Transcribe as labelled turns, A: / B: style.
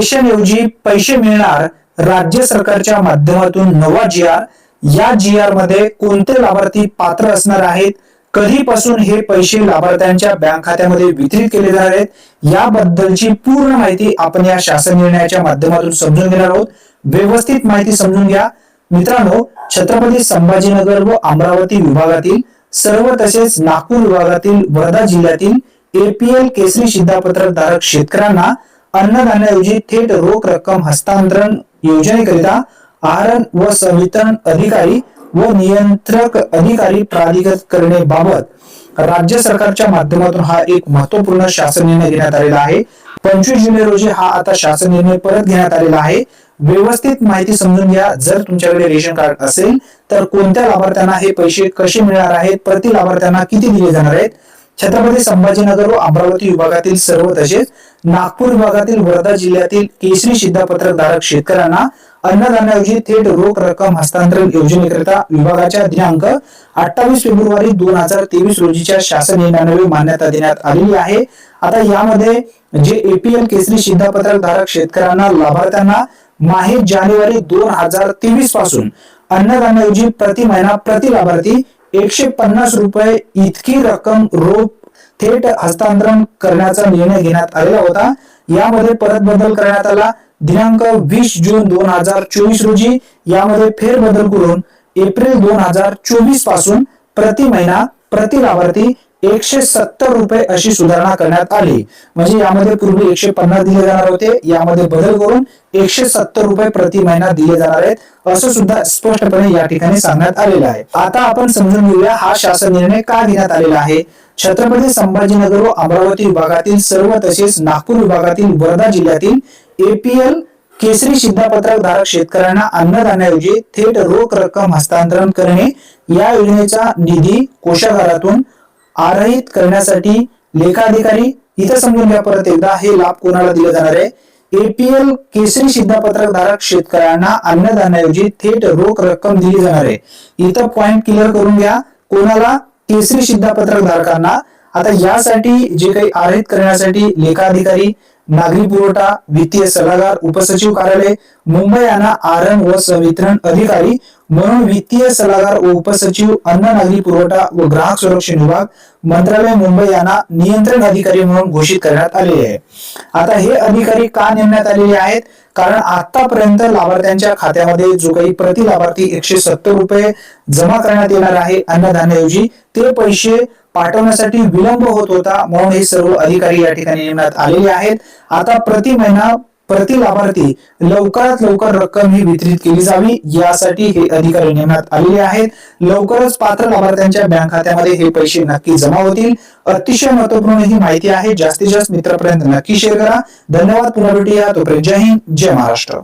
A: रेशनऐवजी पैसे मिळणार राज्य सरकारच्या माध्यमातून नवा जी आर या जी आरमध्ये कोणते लाभार्थी पात्र असणार आहेत? कधीपासून हे पैसे लाभार्थ्यांच्या बँक खात्यामध्ये वितरित केले जाणार आहेत? याबद्दलची पूर्ण माहिती आपण या शासन निर्णयाच्या माध्यमातून समजून घेणार आहोत. व्यवस्थित माहिती समजून घ्या. मित्रांनो छत्रपती संभाजीनगर व अमरावती विभागातील सर्व तसेच नागपूर विभागातील वर्धा जिल्ह्यातील एपीएल केसरी शिधापत्रक धारक शेतकऱ्यांना अन्नधान्याऐवजी थेट रोख रक्कम हस्तांतरण योजनेकरिता आहरण व संवितरण अधिकारी व नियंत्रक अधिकारी प्राधिकृत करण्याबाबत राज्य सरकारच्या माध्यमातून हा एक महत्त्वपूर्ण शासन निर्णय घेण्यात आलेला आहे. पंचवीस जुलै रोजी हा आता शासन निर्णय परत घेण्यात आलेला आहे. व्यवस्थित माहिती समजून घ्या. जर तुमच्याकडे रेशन कार्ड असेल तर कोणत्या लाभार्थ्यांना हे पैसे कसे मिळणार आहेत प्रति लाभार्थ्यांना किती दिले जाणार आहेत? छत्रपती संभाजीनगर व अमरावती विभागातील सर्व तसेच नागपूर विभागातील वर्धा जिल्ह्यातील केसरी शिद्धापत्रक धारक शेतकऱ्यांना अन्नधान्याऐवजी थेट रोख रक्कम हस्तांतरण योजनेकरिता विभागाच्या दिनांक अठ्ठावीस फेब्रुवारी दोन हजार तेवीस रोजीच्या शासन निर्णयाने मान्यता देण्यात आलेली आहे. आता यामध्ये जे एपीएल केसरी शिद्धापत्रक धारक शेतकऱ्यांना लाभार्थ्यांना माहे जानेवारी दोन हजार तेवीसपासून अन्नधान्याऐवजी प्रति महिना प्रति लाभार्थी एकशे पन्नास रुपये इतकी रक्कम रोख थेट हस्तांतरण करण्याचा निर्णय घेण्यात आलेला होता. यामध्ये परत बदल करण्यात आला. दिनांक वीस जून दोन हजार चोवीस रोजी यामध्ये फेरबदल करून एप्रिल दोन हजार चोवीसपासून प्रति महिना प्रति लाभार्थी एकशे सत्तर रुपये अशी सुधारणा करण्यात आली. म्हणजे यामध्ये पूर्वी एकशे पन्नास दिले जाणार होते. यामध्ये बदल करून एकशे सत्तर रुपये प्रति महिना दिले जाणार आहेत असं सुद्धा स्पष्टपणे या ठिकाणी सांगण्यात आलेलं आहे. आता आपण समजून घेऊया हा शासन निर्णय का घेण्यात आलेला आहे. छत्रपती संभाजीनगर व अमरावती विभागातील सर्व तसेच नागपूर विभागातील वर्धा जिल्ह्यातील एपीएल केसरी शिधापत्रक धारक शेतकऱ्यांना अन्नधान्याऐवजी थेट रोख रक्कम हस्तांतरण करणे या योजनेचा निधी कोषागारातून आरहित करण्यासाठी लेखाधिकारी इथं समजून घ्या परत एकदा हे लाभ कोणाला दिले जाणार आहे? एपीएल केसरी शिधापत्रक धारक शेतकऱ्यांना अन्नधान्याऐवजी थेट रोख रक्कम दिली जाणार आहे. इथं पॉइंट क्लिअर करून घ्या. कोणाला? केसरी शिधापत्रक धारकांना. आता यासाठी जे काही आरहित करण्यासाठी लेखाधिकारी नागरी पुरवठा वित्तीय सल्लागार उपसचिव कार्यालय मुंबई यांना आरण व संवितरण अधिकारी म्हणून वित्तीय सल्लागार व उपसचिव अन्न नागरी पुरवठा व ग्राहक संरक्षण विभाग मंत्रालय मुंबई यांना नियंत्रण अधिकारी म्हणून घोषित करण्यात आलेले आहे. आता हे अधिकारी का नेमण्यात आलेले आहेत? कारण आतापर्यंत लाभार्थ्यांच्या खात्यामध्ये जो काही प्रति लाभार्थी एकशे सत्तर रुपये जमा करण्यात येणार आहे अन्नधान्याऐवजी ते पैसे पाठवण्यासाठी विलंब होत होता म्हणून हे सर्व अधिकारी या ठिकाणी नेमण्यात आलेले आहेत. आता प्रति महिना प्रति लाभार्थी लवकरात लवकर रक्कम ही वितरित केली जावी यासाठी हे अधिकारी नेमण्यात आलेले आहेत. लवकरच पात्र लाभार्थ्यांच्या बँक खात्यामध्ये हे पैसे नक्की जमा होतील. अतिशय महत्त्वपूर्ण ही माहिती आहे. जास्तीत जास्त मित्रापर्यंत नक्की शेअर करा. धन्यवाद. पुन्हा भेटूया. तोपर्यंत जय हिंद. जय महाराष्ट्र.